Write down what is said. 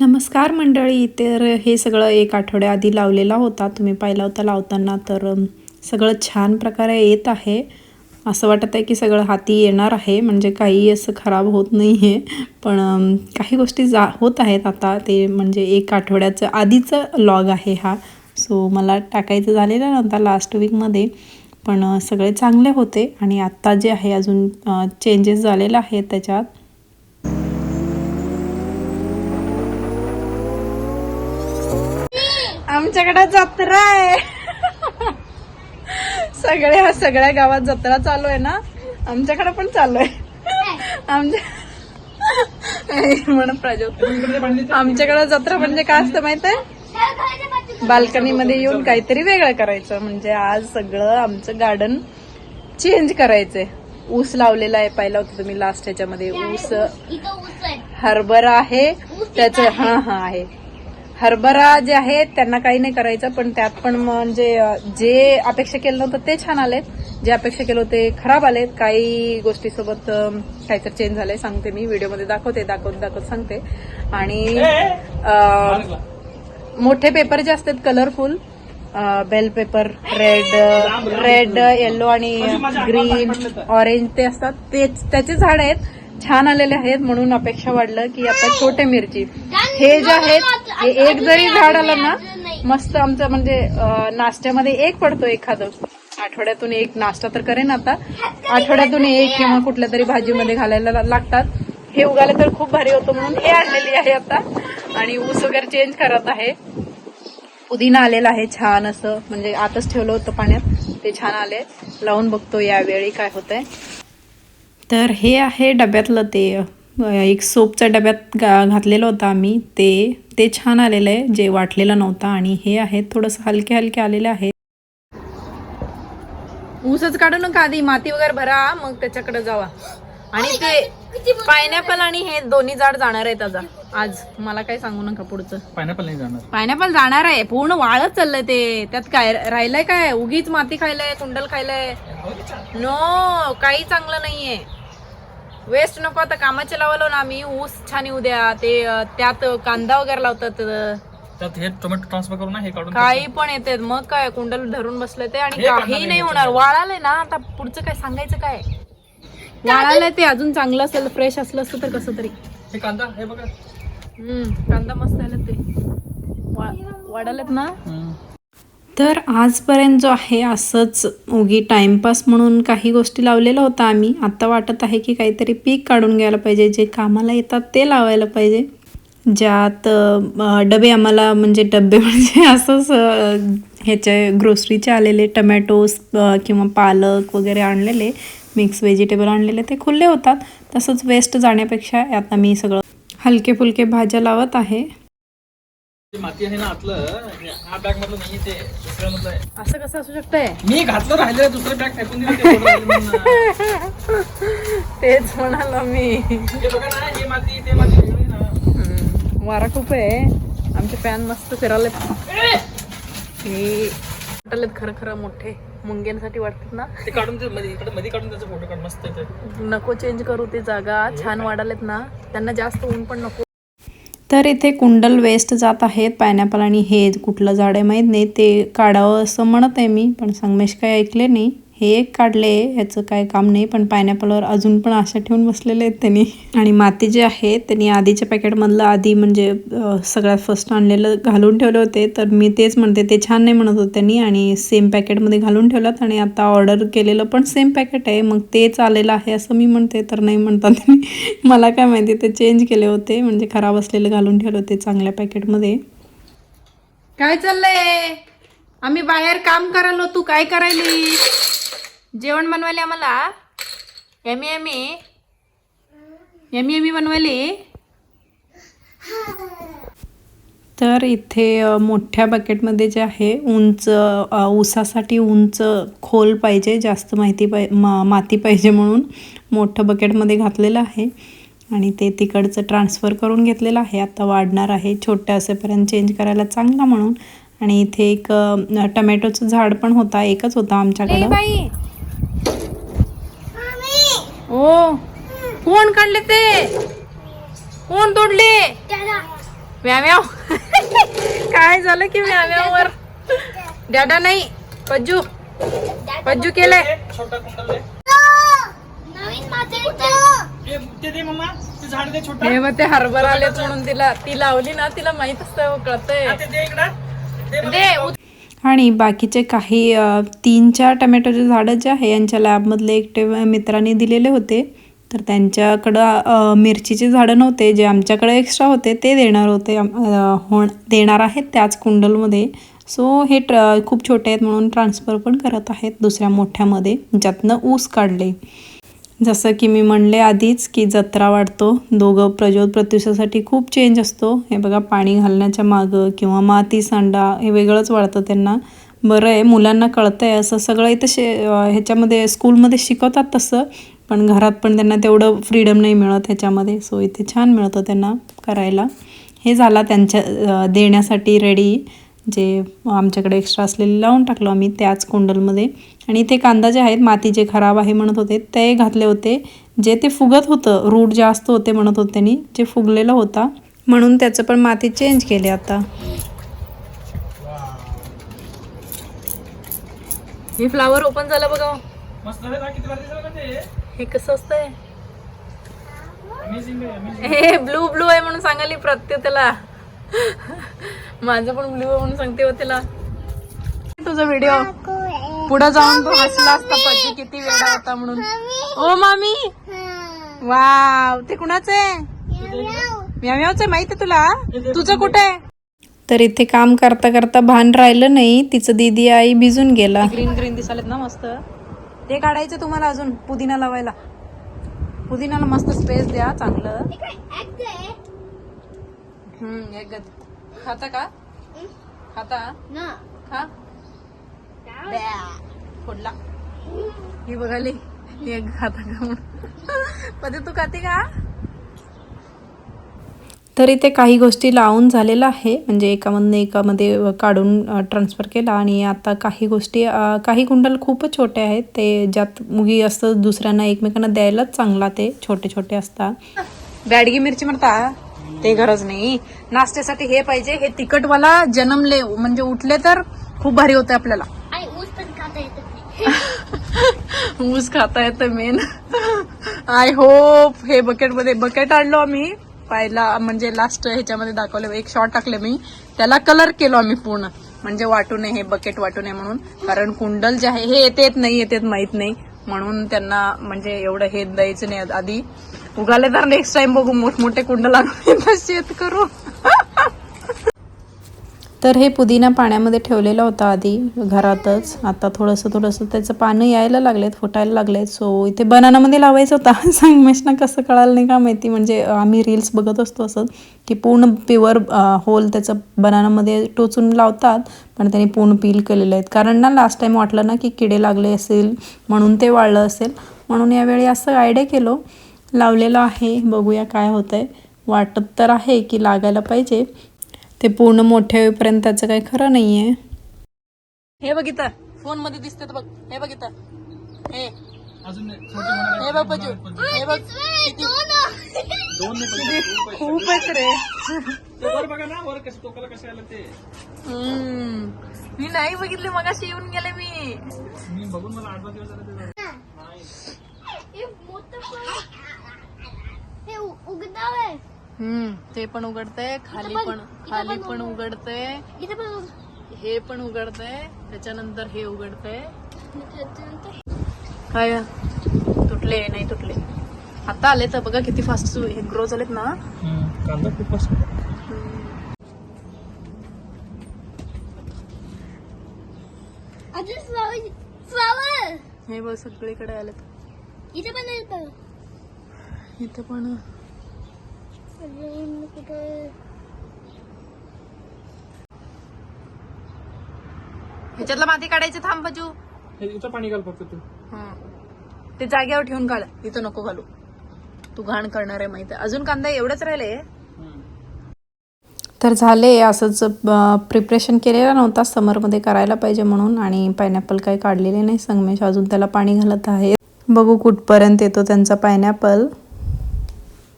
नमस्कार मंडळी तर हे सगळं एक आठवड्याआधी लावलेला होता. तुम्ही पाहिला होता लावताना तर सगळं छान प्रकारे येत आहे. असं वाटत आहे की सगळं हाती येणार आहे म्हणजे काही असं खराब होत नाही आहे पण काही गोष्टी जा होत आहेत आता. ते म्हणजे एक आठवड्याचं आधीचं लॉग आहे हा. सो मला टाकायचं झालेलं नव्हता लास्ट वीकमध्ये पण सगळे चांगले होते. आणि आत्ता जे आहे अजून चेंजेस झालेलं आहे त्याच्यात. आमच्याकडे जत्रा आहे. सगळ्या सगळ्या गावात जत्रा चालू आहे ना? आमच्याकडे पण चालू आहे. आमच्या म्हण प्राजोत आमच्याकडे जत्रा म्हणजे काय असतं माहीत आहे? बाल्कनी मध्ये येऊन काहीतरी वेगळं करायचं. म्हणजे आज सगळं आमचं गार्डन चेंज करायचंय. ऊस लावलेला आहे पाहिला होता तुम्ही लास्ट ह्याच्यामध्ये. ऊस हरभरा आहे. त्याचं हा हा आहे. हरभरा जे आहे त्यांना काही नाही करायचं पण त्यात पण म्हणजे जे अपेक्षा केलं नव्हतं ते छान आलेत. जे अपेक्षा केलं होते खराब आलेत. काही गोष्टीसोबत काहीतरी चेंज झालंय सांगते मी. व्हिडिओमध्ये दाखवते दाखवत दाखवत सांगते. आणि मोठे पेपर जे असतात colourful bell pepper red red yellow आणि ग्रीन ऑरेंज ते असतात. ते त्याचे झाड आहेत. छान आलेले आहेत म्हणून अपेक्षा वाढलं की आता छोटे मिरची. हे जे आहेत हे एक जरी झाड आलं ना मस्त आमचं म्हणजे नाश्त्यामध्ये एक पडतो एखादं. आठवड्यातून एक नाश्ता तर करेन आता. आठवड्यातून एक किंवा कुठल्या तरी भाजीमध्ये घालायला लागतात. हे उगाले तर खूप भारी होतं म्हणून हे आणलेली आहे आता. आणि ऊस वगैरे चेंज करत आहे. पुदिना आलेला आहे छान असं. म्हणजे आतच ठेवलं होतं पाण्यात. ते छान आले. लावून बघतो यावेळी काय होतंय. तर हे आहे डब्यातलं ते एक सोपच्या डब्यात गा घातलेलं होतं आम्ही. ते ते छान आलेलं आहे जे वाटलेलं नव्हतं. आणि हे आहे थोडंसं हलके हलके आलेले आहे. ऊसच काढू नका आधी माती वगैरे भरा मग त्याच्याकडे जावा. आणि ते पायनॅपल आणि हे दोन्ही झाड जाणार आहेत आता. आज. मला काय सांगू नका पुढचं. पायनॅपल नाही जाणार. पायनॅपल जाणार आहे. पूर्ण वाळत चाललंय ते. त्यात काय राहिलंय काय? उगीच माती खायलंय कुंडल खायलंय. नो काही चांगलं नाहीये. वेस्ट नको आता कामाचे लावलो ना आम्ही. ऊस छान येऊ द्या. ते अं, त्यात कांदा वगैरे लावतात त्यात हे टोमॅटो ट्रान्सफर करून ना हे काढून काही पण येते मग काय कुंडल धरून बसले ते आणि हे काही नाही होणार. वाळालंय ना आता पुढचं काय सांगायचं काय? वाळालंय ते अजून चांगलं असेल फ्रेश असलं असतं तर कसं तरी. हे कांदा हे बघा. हम्म कांदा मस्त आले ते. वाढालेत ना? तर आजपर्यंत जो आहे असंच उगी टाइमपास म्हणून काही गोष्टी लावलेल्या होतं आम्ही. आत्ता वाटत आहे की काहीतरी पीक काढून घ्यायला पाहिजे जे कामाला येतात ते लावायला पाहिजे. ज्यात डबे आम्हाला म्हणजे डबे म्हणजे असंच ह्याचे ग्रोसरीचे आलेले टमॅटोस किंवा पालक वगैरे आणलेले मिक्स व्हेजिटेबल आणलेले ते खुले होतात. तसंच वेस्ट जाण्यापेक्षा आता मी सगळं हलके फुलके भाज्या लावत आहे. माती आहे ना आतलं हे- हा बॅग मधलं नाही ते दुसऱ्या मधलं आहे. असं कसं असू शकतंय? मी घातलं राहिलं दुसरं बॅग फेकून दिलं ते फोडून राहिलं म्हणून. तेच म्हणालो मी. हे बघा ना हे माती ते माती. वेगळी ना हम्म, वारा खूप आहे. आमचे फॅन मस्त फिरायले हे वाटायलेत खरं खरं मोठे. मुंग्यांसाठी वाटतात ना. ते काढून ते मध्ये इकडे मध्ये काढून त्याचे फोटो काढ मस्त येते नको चेंज करू ती जागा. छान वाढालेत ना. त्यांना जास्त ऊन पण नको. तर इथे कुंडल वेस्ट जात आहेत पायनॅपल आणि हे कुठलं झाड आहे माहीत नाही ते काढावं असं म्हणत आहे मी पण संगमेश काही ऐकले नाही. हे एक काढले ह्याचं काय काम नाही पण पायनॅपलवर अजून पण आशा ठेवून बसलेले आहेत त्यांनी. आणि माती जे आहे त्यांनी आधीच्या पॅकेटमधलं आधी म्हणजे सगळ्यात फर्स्ट आणलेलं घालून ठेवले होते. तर मी तेच म्हणते ते छान नाही म्हणत होते त्यांनी. आणि सेम पॅकेटमध्ये घालून ठेवलं आणि आता ऑर्डर केलेलं पण सेम पॅकेट आहे. मग तेच आलेलं आहे असं मी म्हणते तर नाही म्हणतात त्यांनी. मला काय माहिती ते चेंज केले होते. म्हणजे खराब असलेलं घालून ठेवले होते चांगल्या पॅकेटमध्ये काय चाललंय? आम्ही बाहेर काम करायलो तू काय करायली जेवण बनवायला आम्हाला एमी एमी एमी एमी बनवायली. तर इथे मोठ्या बकेटमध्ये जे आहे उंच ऊसासाठी उंच खोल पाहिजे जास्त माहिती पाहि मा माती पाहिजे म्हणून मोठं बकेटमध्ये घातलेलं आहे. आणि ते तिकडचं ट्रान्सफर करून घेतलेलं आहे. आता वाढणार आहे. छोट्या असेपर्यंत चेंज करायला चांगला म्हणून. आणि इथे एक टमॅटोचं झाड पण होता एकच होता आमच्याकडं. ओ कोण काढले ते? कोण तोडले? त्याला म्याव्याव काय झालं की म्याव्यावर डॅडा नाही पज्जू. पज्जू केलंय. ए, छोटा कुंडल दे. नवीन माती कुठे? ए, ते दे मम्मा ते झाड दे छोटा. हे मग ते हरभर आलेत म्हणून तिला ती लावली ना तिला माहीत असतं कळतंय. हा, मला. दे आणि बाकीचे काही तीन चार टमॅटोचे झाडं जे आहे यांच्या लॅबमधले एकटे मित्रांनी दिलेले होते. तर त्यांच्याकडं मिरचीचे झाडं नव्हते. जे आमच्याकडे एक्स्ट्रा होते ते देणार होते. होण देणार आहेत त्याच कुंडलमध्ये. सो हे ट्र खूप छोटे आहेत म्हणून ट्रान्सफर पण करत आहेत दुसऱ्या मोठ्यामध्ये. ज्यातनं ऊस काढले. जसं की मी म्हणले आधीच की जत्रा वाढतो दोघं प्रज्योत प्रत्युषासाठी खूप चेंज असतो. हे बघा पाणी घालण्याच्या मागं किंवा माती सांडा हे वेगळंच वाढतं त्यांना. बरं आहे मुलांना कळतं आहे असं सगळं इथं शे ह्याच्यामध्ये स्कूलमध्ये शिकवतात तसं पण घरात पण त्यांना तेवढं फ्रीडम नाही मिळत ह्याच्यामध्ये. सो इथे छान मिळतं त्यांना करायला. हे झाला त्यांच्या देण्यासाठी रेडी जे आमच्याकडे एक्स्ट्रा असलेले लावून टाकलो आम्ही त्याच कुंडलमध्ये. आणि इथे कांदा जे आहेत माती जे खराब आहे म्हणत होते ते घातले होते. जे ते फुगत होतं रूट जास्त होते म्हणत होते त्यांनी जे फुगलेलं होता. म्हणून त्याचं पण माती चेंज केली आता. हे फ्लावर ओपन झालं बघा. ते? हे कसं असतंय amazing. हे ब्लू ब्लू आहे म्हणून सांगाली प्रत्येक त्याला. माझं पण ब्लू म्हणून सांगते हो त्याला तुझा व्हिडिओ पुढे जाऊन तो हसला असता पती किती वेळा होता म्हणून. ओ मामी. वाव ते कुणाचं? आहे म्याव्यावच आहे माहिती तुला? तुझं कुठे? आहे तर इथे काम करता करता भान राहिलं नाही तिचं दीदी आई भिजून गेला. ग्रीन ग्रीन दिसालेत ना मस्त. ते काढायचं तुम्हाला अजून पुदिना लावायला. पुदिनाला मस्त स्पेस द्या चांगलं. हम्म एक गत खाता का? खाता? खा? द्या. फोडला. ही बघाली. एक खाता का पदे तू खाते का? तर इथे काही गोष्टी लावून झालेलं आहे. म्हणजे एकामधनं एकामध्ये काढून ट्रान्सफर केला आणि आता काही गोष्टी काही कुंडल खूपच छोटे आहेत. ते ज्यात मुगी असतं दुसऱ्यांना एकमेकांना द्यायलाच चांगला ते छोटे छोटे असतात. बॅडगी मिरची म्हणता? ते गरज नाही. नाश्त्यासाठी हे पाहिजे हे तिखटवाला जन्मले म्हणजे उठले तर खूप भारी होते आपल्याला. ऊस खाता येत ऊस खाता येतं मेन आय होप हे बकेटमध्ये बकेट आणलो आम्ही. पाहिला म्हणजे लास्ट ह्याच्यामध्ये दाखवले एक शॉर्ट टाकले मी. त्याला कलर केलो आम्ही पूर्ण. म्हणजे वाटू नये हे बकेट वाटू नये म्हणून. कारण कुंडल जे आहे हे येते येत नाही येते माहीत नाही. म्हणून त्यांना म्हणजे एवढं हे द्यायचं नाही आधी. उगाले तर नेक्स्ट टाइम बघू मोठमोठे कुंड लागून शेत करू. तर हे पुदिना पाण्यामध्ये ठेवलेला होता आधी घरातच. आता थोडंसं थोडंसं त्याचं पानं यायला लागलेत फुटायला लागलेत. सो इथे बनानामध्ये लावायचं होता. संगमेशना कसं कळालं नाही का माहिती? म्हणजे आम्ही रील्स बघत असतो असं की पूर्ण प्युअर होल त्याचं बनानामध्ये टोचून लावतात पण त्यांनी पूर्ण पील केलेलं आहेत. कारण ना लास्ट टाइम वाटलं ना की किडे लागले असेल म्हणून ते वाळलं असेल. म्हणून यावेळी असं आयडिया केलं. लावलेलं आहे. बघूया काय होतंय. वाटत तर आहे की लागायला पाहिजे. ते पूर्ण मोठे होईपर्यंत त्याचं काही खरं नाहीये. हे बघितलं फोनमध्ये दिसते बघ. हे बघितलं हे. अजून छोटे होणार हे बघ हे बघ. खूपच रे. ते वर बघा ना वर कसं टोकाला कसं आलं ते. हम्म. मी नाही बघितले मगाशी येऊन गेले मी. मी बघून मला आठ दिवस. हे हे आहे हम्म ते पण उघडतंय खाली पण खाली पण उघडतंय. इथे पण हे पण उघडतंय त्याच्यानंतर हे उघडतंय. काय तुटले नाही तुटले. आता आले तर बघा किती फास्ट हे ग्रो झालेत ना. हम्म, कांदा खूप असतो अजून फ्लावर फ्लावर हे बघ सगळीकडे आलेत. इथे पण येतं इथे पण ह्याच्यातलं माती काढायचं थांब बाजू. हे इथं पाणी घाल फक्त तू. ते जागेवर ठेवून काढ इथं नको घालू. तू घाण करणार आहे माहिती. अजून कांदा एवढंच राहिले हम्म. तर झाले असंच प्रिपरेशन केलेला नव्हता समरमध्ये करायला पाहिजे म्हणून आणि पायनॅपल काही काढलेले नाही. संगमेश अजून त्याला पाणी घालत आहे. बघू कुठपर्यंत येतो त्यांचा पायनॅपल